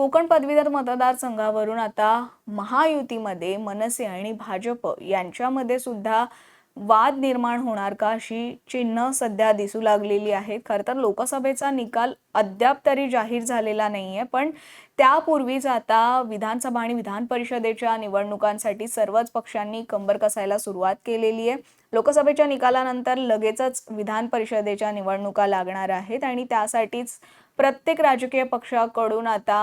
कोकण पदवीधर मतदारसंघावरून आता महायुतीमध्ये मनसे आणि भाजप यांच्यामध्ये सुद्धा वाद निर्माण होणार का अशी चिन्ह सध्या दिसू लागलेली आहेत. खरं तर लोकसभेचा निकाल अद्याप तरी जाहीर झालेला नाही आहे पण त्यापूर्वीच आता विधानसभा आणि विधान परिषदेच्या निवडणुकांसाठी सर्वच पक्षांनी कंबर कसायला सुरुवात केलेली आहे. लोकसभेच्या निकालानंतर लगेचच विधान परिषदेच्या निवडणुका लागणार आहेत आणि त्यासाठीच प्रत्येक राजकीय पक्षाकडून आता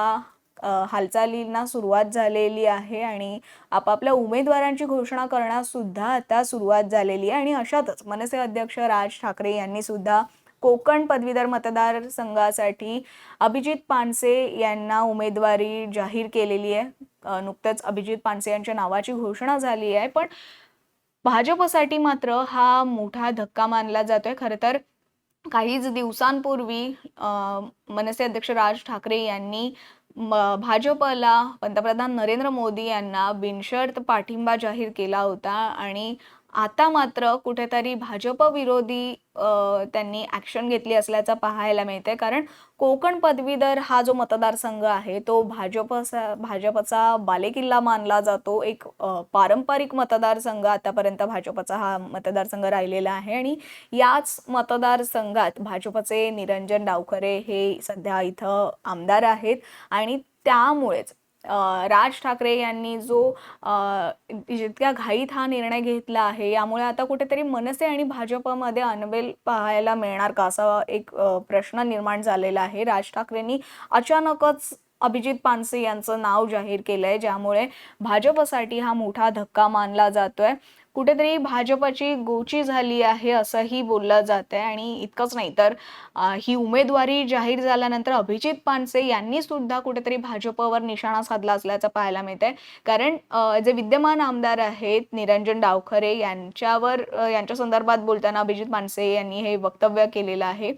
हालचालींना सुरुवात झालेली आहे आणि आपापल्या उमेदवारांची घोषणा करण्यासुद्धा आता सुरुवात झालेली आहे. आणि अशातच मनसे अध्यक्ष राज ठाकरे यांनी सुद्धा कोकण पदवीधर मतदारसंघासाठी अभिजित पानसे यांना उमेदवारी जाहीर केलेली आहे. नुकतंच अभिजित पानसे यांच्या नावाची घोषणा झाली आहे. पण भाजपसाठी मात्र हा मोठा धक्का मानला जातोय. खरं तर काहीच दिवसांपूर्वी मनसे अध्यक्ष राज ठाकरे यांनी भाजपला पंतप्रधान नरेंद्र मोदी यांना बिनशर्त पाठिंबा जाहीर केला होता आणि आता मात्र कुठेतरी भाजप विरोधी त्यांनी ॲक्शन घेतली असल्याचं पाहायला मिळते कारण कोकण पदवीधर हा जो मतदारसंघ आहे तो भाजप भाजपचा बालेकिल्ला मानला जातो. एक पारंपरिक मतदारसंघ आतापर्यंत भाजपचा हा मतदारसंघ राहिलेला आहे. आणि याच मतदारसंघात भाजपचे निरंजन डावखरे हे सध्या इथं आमदार आहेत. आणि त्यामुळेच राज ठाकरे यांनी जो जितक्या घाईत हा निर्णय घेतला आहे यामुळे आता कुठेतरी मनसे आणि भाजपमध्ये अनबेल पाहायला मिळणार का? असा एक प्रश्न निर्माण झालेला आहे. राज ठाकरेंनी अचानकच अभिजित पानसे यांचं नाव जाहीर केलंय ज्यामुळे भाजपसाठी हा मोठा धक्का मानला जातोय. कुठेतरी भाजपाची गोची झाली आहे असंही बोललं जात आहे आणि इतकंच नाही तर ही उमेदवारी जाहीर झाल्यानंतर अभिजित पानसे यांनी सुद्धा कुठेतरी भाजपवर निशाणा साधला असल्याचं पाहायला मिळत आहे कारण जे विद्यमान आमदार आहेत निरंजन डावखरे यांच्यावर यांच्या संदर्भात बोलताना अभिजित पानसे यांनी हे वक्तव्य केलेलं आहे.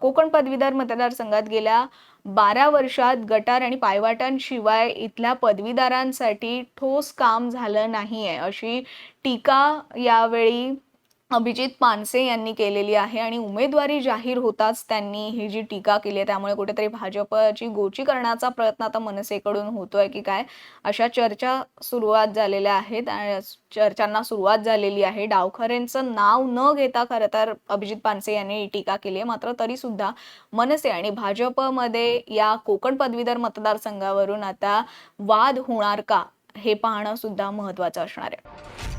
कोकण पदवीधर मतदारसंघात गेल्या बारा वर्षात गटार आणि पायवाटांशिवाय इथल्या पदवीदारांसाठी ठोस काम झालं नाही आहे अशी टीका यावेळी अभिजित पानसे यांनी केलेली आहे आणि उमेदवारी जाहीर होताच त्यांनी ही जी टीका केली आहे त्यामुळे कुठेतरी भाजपची गोची करण्याचा प्रयत्न आता मनसेकडून होतोय की काय अशा चर्चा सुरुवात झालेल्या आहेत चर्चांना सुरुवात झालेली आहे. डावखरेंचं नाव न घेता खरं तर अभिजित पानसे यांनी ही टीका केली आहे. मात्र तरी सुद्धा मनसे आणि भाजपमध्ये या कोकण पदवीधर मतदारसंघावरून आता वाद होणार का हे पाहणं सुद्धा महत्वाचं असणार आहे.